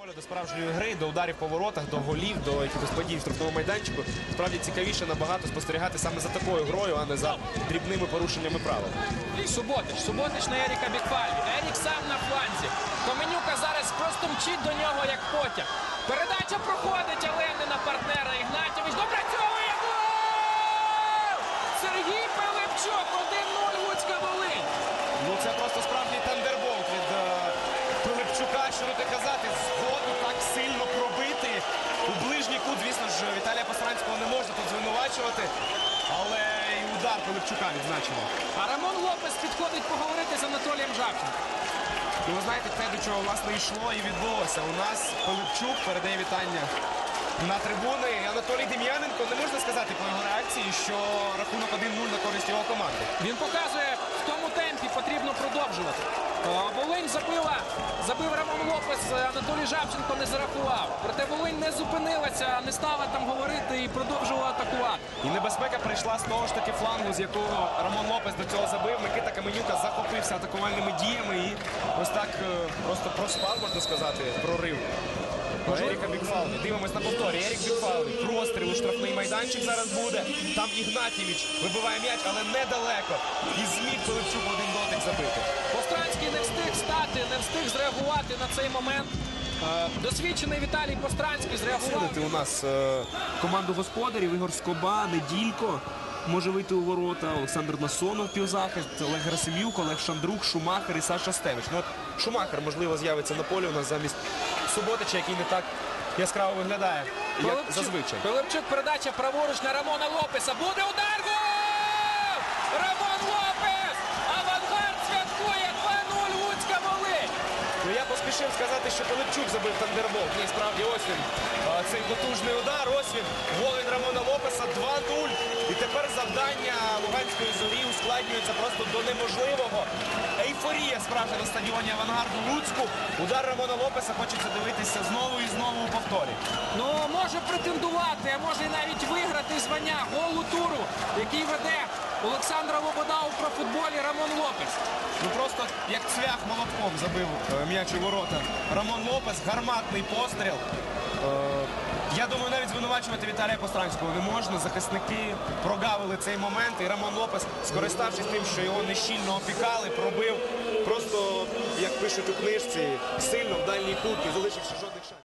Поля до справжньої гри, до ударів по воротах, до голів, до якихось подій в штрафному майданчику. Справді цікавіше набагато спостерігати саме за такою грою, а не за дрібними порушеннями правил. Суботич. Суботич на Еріка Бікфалі. Ерік сам на фланзі. Коменюка зараз просто мчить до нього, як потяг. Передача проходить, але не на партнера. Ігнатівич допрацьовує гол! Сергій Пилипчук, 1-0 Луцька Волинь. Ну це просто справжній тандерболт від е, Пилипчука, що тут казати, згоду так сильно пробити. У ближній кут, звісно ж, Віталія Посранського не можна тут звинувачувати. Але і удар Пилипчука відзначено. А Рамон Лопес підходить поговорити з Анатолієм Жабченко. Ну, ви знаєте, те, до чого власне йшло і відбулося. У нас Пилипчук передає вітання на трибуни. І Анатолій Дем'яненко не можна сказати по його реакції, що рахунок 1-0 на користь його команди. Він показує, в тому темпі потрібно продовжувати. Забила, забив Рамон Лопес, Анатолій Жабченко не зарахував. Проте Волинь не зупинилася, не стала там говорити і продовжувала атакувати. І небезпека прийшла з того ж таки флангу, з якого Рамон Лопес до цього забив. Микита Каменюка захопився атакувальними діями і ось так е, просто проспав, можна сказати, прорив. Еріка Бікфалві. Дивимось на повторі. Ерік Бікфалві. Простріл у штрафний майданчик зараз буде. Там Ігнатівич вибиває м'яч, але недалеко. І зміг Пилипчук один дотик забити. Постранський не встиг стати, не встиг зреагувати на цей момент. Е, Досвідчений Віталій Постранський зреагував. У нас е, команду господарів Ігор Скоба, Неділько. Може вийти у ворота Олександр Насонов півзахист, Олег Герасим'юк, Олег Шандрук, Шумахер і Саша Стевич. Ну, от Шумахер, можливо, з'явиться на полі у нас замість Суботича, який не так яскраво виглядає, як Пилипчук- зазвичай. Пилипчук передача праворуч на Рамона Лопеса. Буде удар! Гол! Рамон Лопес! Авангард святкує 2-0 Луцька Волинь! Ну я поспішив сказати, що Пилипчук забив тандербол. Ні, справді ось він. А, Цей потужний удар. Ось він. Волин Рамона Лопеса 2-0. І тепер завдання Луганської зорі ускладнюється просто до неможливого. Ейфорія справжня на стадіоні Авангарду Луцьку. Удар Рамона Лопеса хочеться дивитися знову і знову у повторі. Ну, може претендувати, а може і навіть виграти звання голу туру, який веде Олександра Лобода у профутболі Рамон Лопес. Ну просто як цвях молотком забив е, м'яч у ворота. Рамон Лопес, гарматний постріл. Е, я думаю, навіть звинувачувати Віталія Постранського не можна. Захисники прогавили цей момент, і Рамон Лопес, скориставшись тим, що його нещільно опікали, пробив просто, як пишуть у книжці, сильно в дальній кут, і залишивши жодних шансів.